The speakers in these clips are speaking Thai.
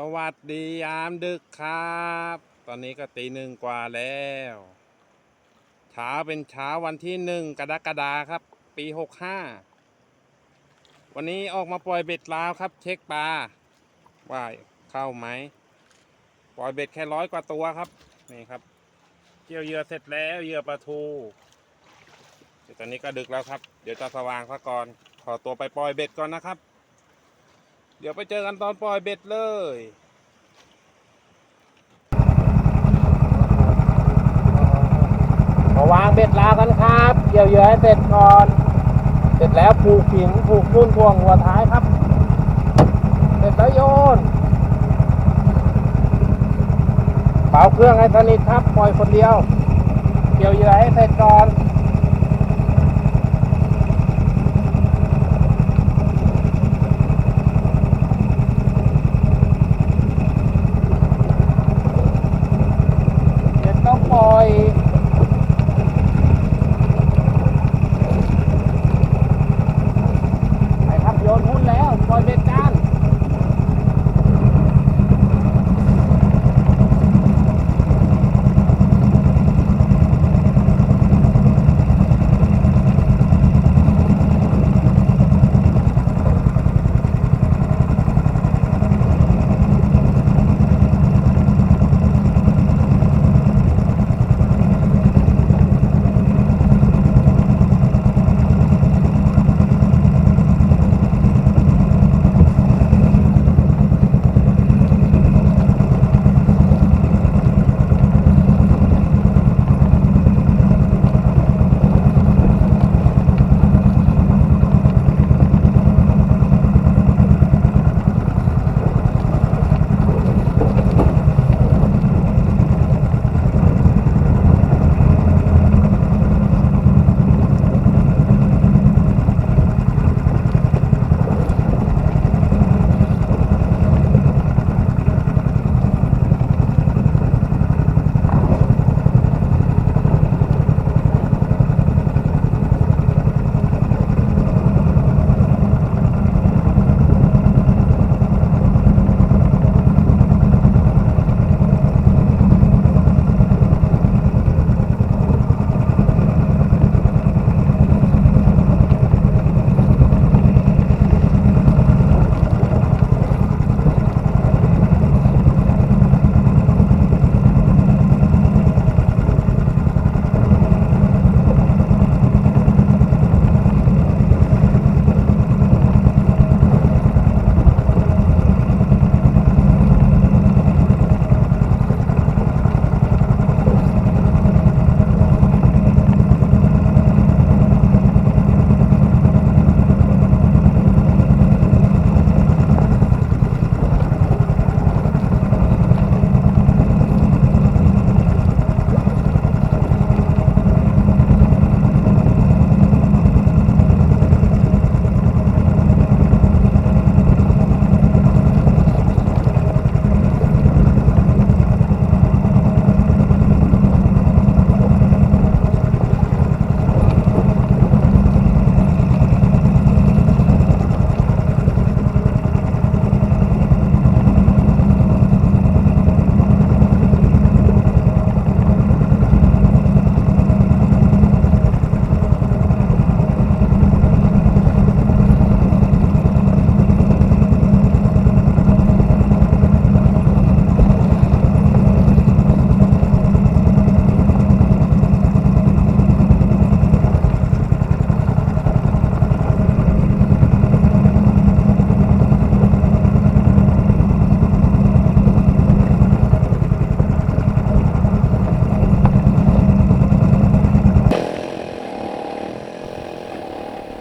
สวัสดียามดึกครับ ตอนนี้ก็ตีหนึ่งกว่าแล้วเช้าเป็นเช้าวันที่หนึ่งกรกฎาครับ ปีหกห้าวันนี้ออกมาปล่อยเบ็ดลาวครับ เช็คปลาว่าเข้าไหมปล่อยเบ็ดแค่ร้อยกว่าตัวครับ นี่ครับเกี่ยวเหยื่อเสร็จแล้วเหยื่อปลาทูตอนนี้ก็ดึกแล้วครับ เดี๋ยวจะสว่างซะก่อนขอตัวไปปล่อยเบ็ดก่อนนะครับ เดี๋ยวไปเจอกันตอนปล่อยเบ็ดเลยมาวางเบ็ดลากันครับเกี่ยวเยื่อให้เสร็จก่อน เสร็จแล้วผูกหินผูกทุ่นทวงหัวท้ายครับ เสร็จแล้วโยนเป่าเครื่องให้สนิทครับ ปล่อยคนเดียว เกี่ยวเยื่อให้เสร็จก่อน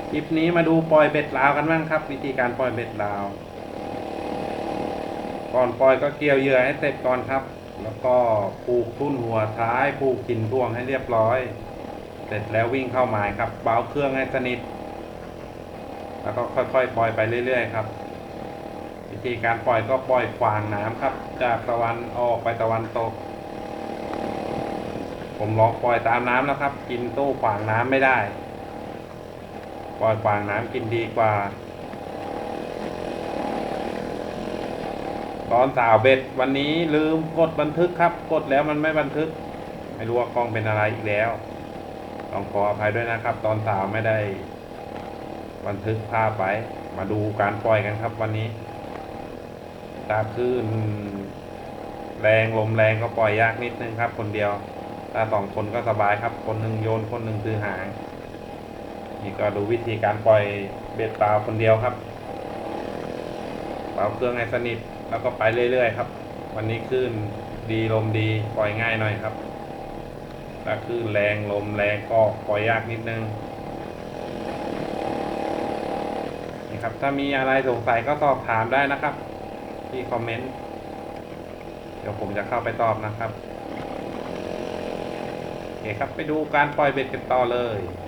คลิปนี้มาดูปล่อยเบ็ดลาวกันบ้างครับ วิธีการปล่อยเบ็ดลาว ก่อนปล่อยก็เกี่ยวเหยื่อให้เสร็จก่อนครับ แล้วก็ผูกทุ่นหัวท้ายผูกกินท่วงให้เรียบร้อย เสร็จแล้ววิ่งเข้าหมายครับเบาเครื่องให้สนิท แล้วก็ค่อยๆปล่อยไปเรื่อย ๆ ครับ วิธีการปล่อยก็ปล่อยขวางน้ำครับ จากตะวันออกไปตะวันตก ผมลองปล่อยตามน้ำแล้วครับ กินตู้ขวางน้ำไม่ได้ ปล่อยขวางน้ำกินดีกว่า ตอนสาวเบ็ดวันนี้ลืมกดบันทึกครับ กดแล้วมันไม่บันทึก ไม่รู้ว่ากล้องเป็นอะไรอีกแล้วต้องขออภัยด้วยนะครับ ตอนสาวไม่ได้ บันทึกภาพไว้มาดูการปล่อยกันครับวันนี้ตาคลื่นแรงลมแรงก็ปล่อยยากนิดนึงครับ คนเดียว ถ้าสองคนก็สบายครับ คนหนึ่งโยนคนหนึ่งถือหาง นี่ก็ดูวิธีการปล่อยเบ็ดเปล่าคนเดียวครับเป่าเครื่องให้สนิทแล้วก็ไปเรื่อยๆครับ วันนี้คลื่นดีลมดีปล่อยง่ายหน่อยครับถ้าคลื่นแรงลมแรงก็ปล่อยยากนิดนึงนี่ครับ ถ้ามีอะไรสงสัยก็สอบถามได้นะครับ ที่คอมเมนต์เดี๋ยวผมจะเข้าไปตอบนะครับโอเคครับไปดูการปล่อยเบ็ดกันต่อเลย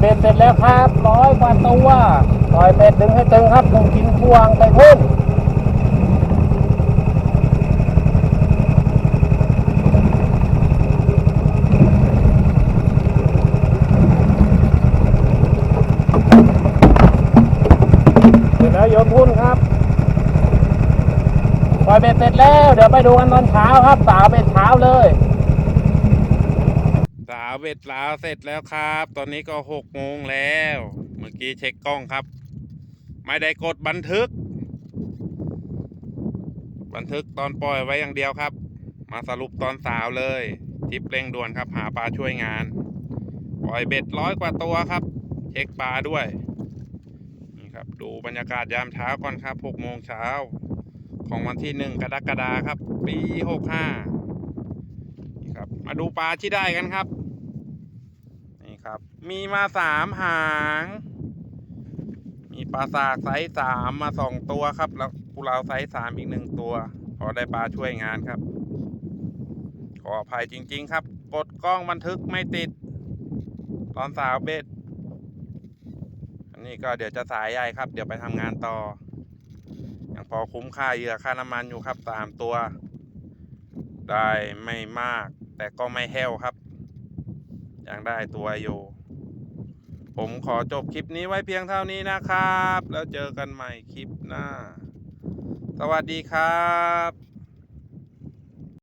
เบ็ดเสร็จแล้วครับร้อยกว่าตัวปล่อยเบ็ดดึงให้ตึงครับดึงกินพวงไปพุ่นเสร็จแล้วโยนพุ่นครับปล่อยเบ็ดเสร็จแล้ว เดี๋ยวไปดูกันตอนเช้าครับสาวเบ็ดเช้าเลยาวเบ็ดลาวเสร็จแล้วครับ ตอนนี้ก็หกโมงแล้ว เมื่อกี้เช็คกล้องครับ ไม่ได้กดบันทึก บันทึกตอนปล่อยไว้อย่างเดียวครับ มาสรุปตอนสาวเลยทิปเร่งด่วนครับ หาปลาช่วยงาน ปล่อยเบ็ดร้อยกว่าตัวครับ เช็คปลาด้วยนี่ครับ ดูบรรยากาศยามเช้าก่อนครับหกโมงเช้าของวันที่หนึ่งกรกฎาครับ ปีหกห้านี่ครับ มาดูปลาที่ได้กันครับ ครับ มีมาสามหาง มีปลาสากไซส์สามมาสองตัวครับ แล้วปูเราไซส์สามอีกหนึ่งตัว พอได้ปลาช่วยงานครับ ขออภัยจริง ๆ ครับ กดกล้องบันทึกไม่ติด ตอนสาวเบ็ด อันนี้ก็เดี๋ยวจะสายใหญ่ครับ เดี๋ยวไปทำงานต่อ ยังพอคุ้มค่าเหยื่อค่าน้ำมันอยู่ครับสามตัว ได้ไม่มาก แต่ก็ไม่แห้วครับ ยังได้ตัวอยู่ ผมขอจบคลิปนี้ไว้เพียงเท่านี้นะครับ แล้วเจอกันใหม่คลิปหน้า สวัสดีครับ